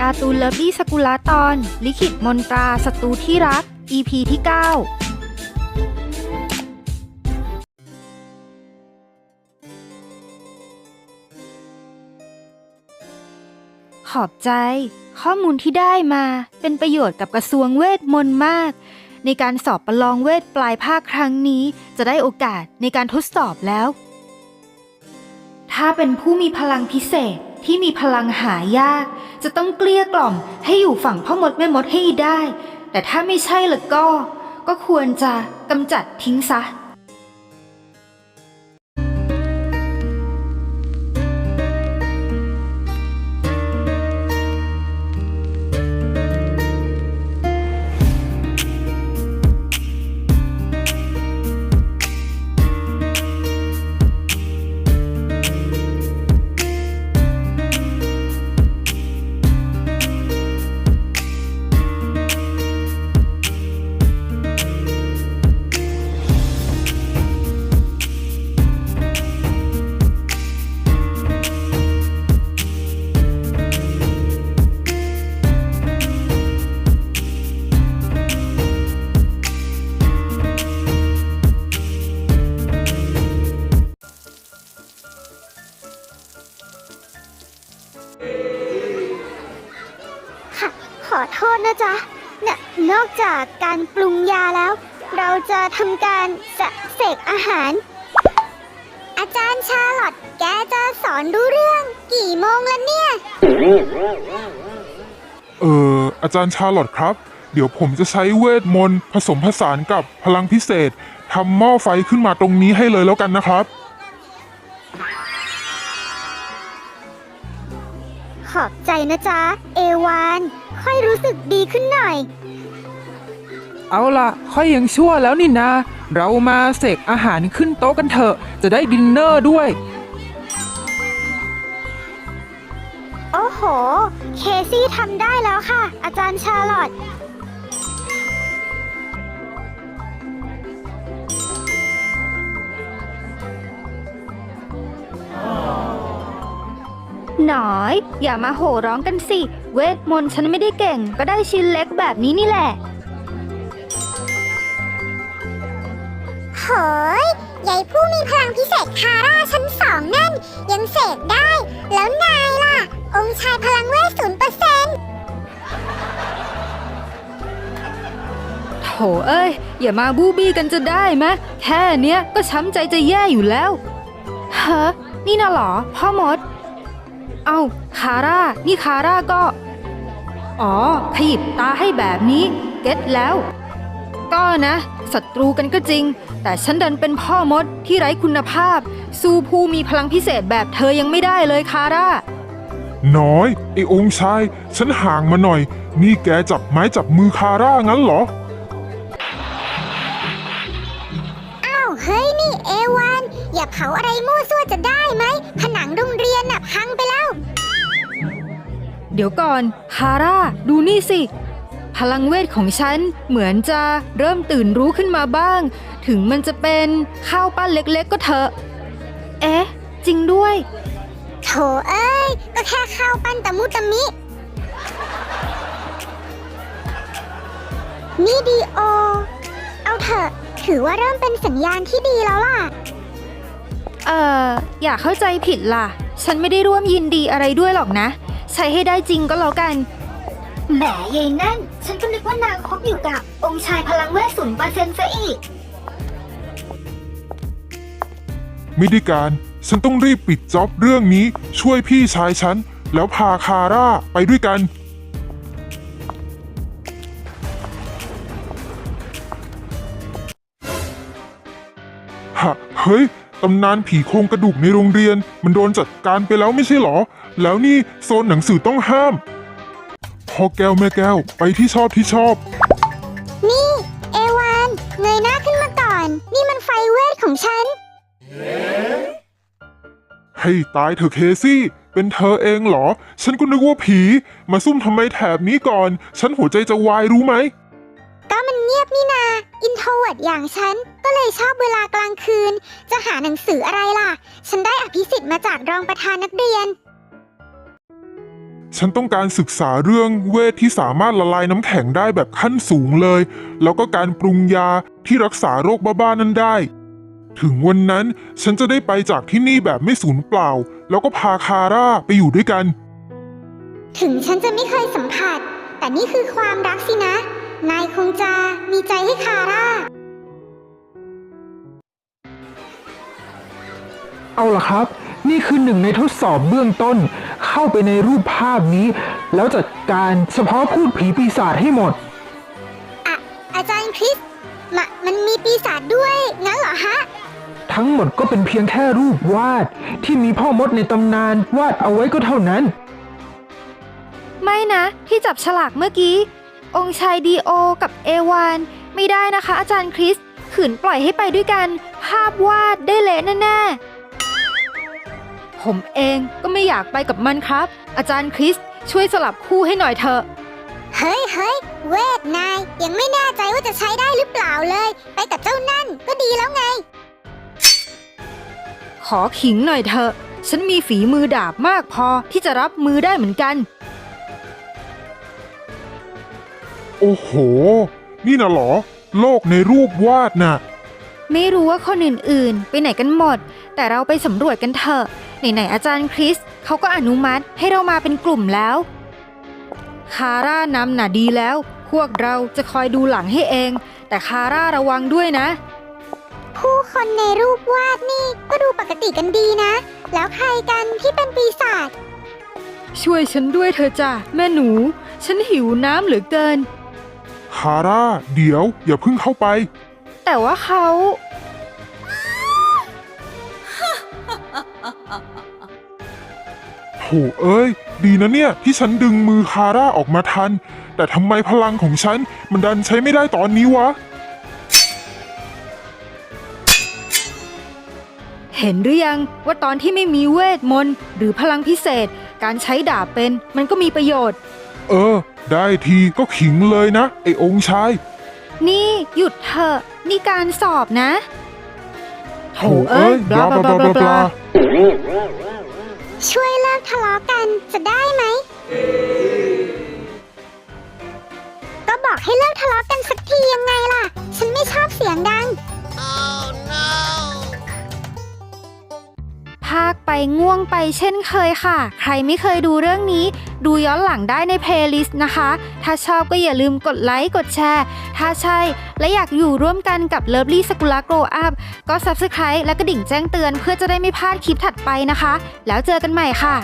การ์ตูนเลิฟลี่สกุลาตอน ลิขิตมนตราศัตรูที่รัก EP ที่ 9ขอบใจ ข้อมูลที่ได้มาเป็นประโยชน์กับกระทรวงเวทมนต์มาก ในการสอบประลองเวทปลายภาคครั้งนี้ จะได้โอกาสในการทดสอบแล้ว ถ้าเป็นผู้มีพลังพิเศษ ที่มีพลังหายาก จะต้องเกลี้ยกล่อมให้อยู่ฝั่งพ่อมดแม่มดให้ได้ แต่ถ้าไม่ใช่ละก็ ก็ควรจะกำจัดทิ้งซะ อโทษนะจ๊ะเนี่ยนอกจากการปรุงยาแล้ว เราจะทำการสะเสกอาหาร อาจารย์ชาลอตแกจะสอนรู้เรื่อง กี่โมงแล้วเนี่ย เอออาจารย์ชาลอตครับ เดี๋ยวผมจะใช้เวทมนต์ผสมผสานกับพลังพิเศษทำหม้อไฟขึ้นมาตรงนี้ให้เลยแล้วกันนะครับ ใจนะจ๊ะ เอวาน ค่อยรู้สึกดีขึ้นหน่อย เอาล่ะ ค่อยยังชั่วแล้วนี่นาเรามาเสกอาหารขึ้นโต๊ะกันเถอะ จะได้ดินเนอร์ด้วย โอ้โห เคซี่ทำได้แล้วค่ะ อาจารย์ชาลอต หนอย อย่ามาโห่ร้องกันสิ เวทมนต์ฉันไม่ได้เก่ง ก็ได้ชิ้นเล็กแบบนี้นี่แหละ เฮ้ยยายผู้มีพลังพิเศษคาร่าชั้นสองนั่น ยังเสกได้ แล้วนายล่ะ องค์ชายพลังเวทศูนย์เปอร์เซ็นต์โถเอ้ย อย่ามาบูบี้กันจะได้ไหมแค่เนี้ยก็ช้ำใจจะแย่อยู่แล้วฮะนี่น่ะเหรอ พ่อมด เอ้าคาร่า นี่คาร่าก็ อ๋อ ขยิบตาให้แบบนี้ เก็ตแล้ว ก็นะศัตรูกันก็จริง แต่ฉันดันเป็นพ่อมดที่ไร้คุณภาพ สู้ผู้มีพลังพิเศษแบบเธอยังไม่ได้เลยคาร่า น้อย ไอองค์ชาย ฉันห่างมาหน่อย นี่แกจับไม้จับมือคาร่างั้นเหรอ อ้าว เฮ้ย นี่เอวาน อย่าเผาอะไรมั่วซั่วจะได้ไหม ผนังโรง เดี๋ยวก่อนคาร่า ดูนี่สิ พลังเวทของฉันเหมือนจะเริ่มตื่นรู้ขึ้นมาบ้าง ถึงมันจะเป็นข้าวปั้นเล็กๆก็เถอะ เอ๊ะ จริงด้วย โถเอ้ย ก็แค่ข้าวปั้นตะมุตะมิ นี่ดีโอ เอาเถอะ ถือว่าเริ่มเป็นสัญญาณที่ดีแล้วล่ะ เอ่อ อย่าเข้าใจผิดล่ะ ฉันไม่ได้ร่วมยินดีอะไรด้วยหรอกนะ ใช้ให้ได้จริงก็แล้วกัน แหมยายนั่น ฉันก็นึกว่านางคบอยู่กับ องค์ชายพลังเวทศูนย์เปอร์เซ็นต์ซะอีก ไม่ได้การ ฉันต้องรีบปิดจ็อบเรื่องนี้ ช่วยพี่ชายฉัน แล้วพาคาร่าไปด้วยกัน ฮะ เฮ้ย ตำนานผีโครงกระดูกในโรงเรียน มันโดนจัดการไปแล้วไม่ใช่เหรอ แล้วนี่โซนหนังสือต้องห้ามพ่อแก้วแม่แก้วไปที่ชอบที่ชอบ นี่ เอวานเงยหน้าขึ้นมาก่อน นี่มันไฟเวทของฉัน ให้ตายเถอะเคซี่ เป็นเธอเองเหรอ ฉันก็นึกว่าผี มาซุ่มทำไมแถบนี้ก่อน ฉันหัวใจจะวายรู้ไหม ก็มันเงียบนี่นา อินโทรเวิร์ดอย่างฉัน ก็เลยชอบเวลากลางคืน จะหาหนังสืออะไรล่ะ ฉันได้อภิสิทธิ์มาจากรองประธานนักเรียน ฉันต้องการศึกษาเรื่องเวทที่สามารถละลายน้ำแข็งได้แบบขั้นสูงเลย แล้วก็การปรุงยาที่รักษาโรคบ้าๆนั้นได้ ถึงวันนั้นฉันจะได้ไปจากที่นี่แบบไม่สูญเปล่า แล้วก็พาคาร่าไปอยู่ด้วยกัน ถึงฉันจะไม่เคยสัมผัส แต่นี่คือความรักสินะ นายคงจะมีใจให้คาร่า เอาล่ะครับ นี่คือหนึ่งในทดสอบเบื้องต้น เข้าไปในรูปภาพนี้ แล้วจัดการเฉพาะพูดผีปีศาจให้หมด อะ อาจารย์คริสมะมันมีปีศาจด้วย งั้นเหรอฮะ ทั้งหมดก็เป็นเพียงแค่รูปวาด ที่มีพ่อมดในตำนานวาดเอาไว้ก็เท่านั้น ไม่นะ ที่จับฉลากเมื่อกี้ องค์ชายดีโอ กับเอวาน ไม่ได้นะคะ อาจารย์คริส ขืนปล่อยให้ไปด้วยกัน ภาพวาดได้เละแน่ๆ ผมเองก็ไม่อยากไปกับมันครับ อาจารย์คริส ช่วยสลับคู่ให้หน่อยเถอะ เฮ้ยเฮ้ยเวทนาย ยังไม่แน่ใจว่าจะใช้ได้หรือเปล่าเลย ไปกับเจ้านั่นก็ดีแล้วไง ขอขิงหน่อยเถอะ ฉันมีฝีมือดาบมากพอที่จะรับมือได้เหมือนกัน โอ้โห นี่น่ะเหรอ โลกในรูปวาดน่ะ ไม่รู้ว่าคนอื่นๆ ไปไหนกันหมด แต่เราไปสำรวจกันเถอะ ไหนๆอาจารย์คริสเขาก็อนุมัติให้เรามาเป็นกลุ่มแล้ว คาร่านำน่ะดีแล้ว พวกเราจะคอยดูหลังให้เอง แต่คาร่าระวังด้วยนะ ผู้คนในรูปวาดนี่ก็ดูปกติกันดีนะ แล้วใครกันที่เป็นปีศาจ ช่วยฉันด้วยเธอะจ้ะแม่หนู ฉันหิวน้ำเหลือเกิน คาร่า เดี๋ยว อย่าเพิ่งเข้าไป แต่ว่าเขาโถเอ้ย ดีนะเนี่ย ที่ฉันดึงมือคาร่าออกมาทัน แต่ทำไมพลังของฉัน มันดันใช้ไม่ได้ตอนนี้วะ เห็นหรือยังว่าตอนที่ไม่มีเวทมนต์หรือพลังพิเศษ การใช้ดาบเป็นมันก็มีประโยชน์ เออ ได้ทีก็ขิงเลยนะ ไอ้องค์ชาย นี่หยุดเถอะนี่การสอบนะโถเอ้ยบลาบลาบลาบลาบลาช่วยเลิกทะเลาะกันจะได้ไหม ก็บอกให้เลิกทะเลาะกันสักทียังไงล่ะ ฉันไม่ชอบเสียงดัง ภาคไปง่วงไปเช่นเคยค่ะ ใครไม่เคยดูเรื่องนี้ ดูย้อนหลังได้ในเพลย์ลิสต์นะคะ ถ้าชอบก็อย่าลืมกดไลค์ กดแชร์ ถ้าใช่ และอยากอยู่ร่วมกันกับ Lovely Sakura Grow Up ก็ Subscribe และกระดิ่งแจ้งเตือนเพื่อจะได้ไม่พลาดคลิปถัดไปนะคะ แล้วเจอกันใหม่ค่ะ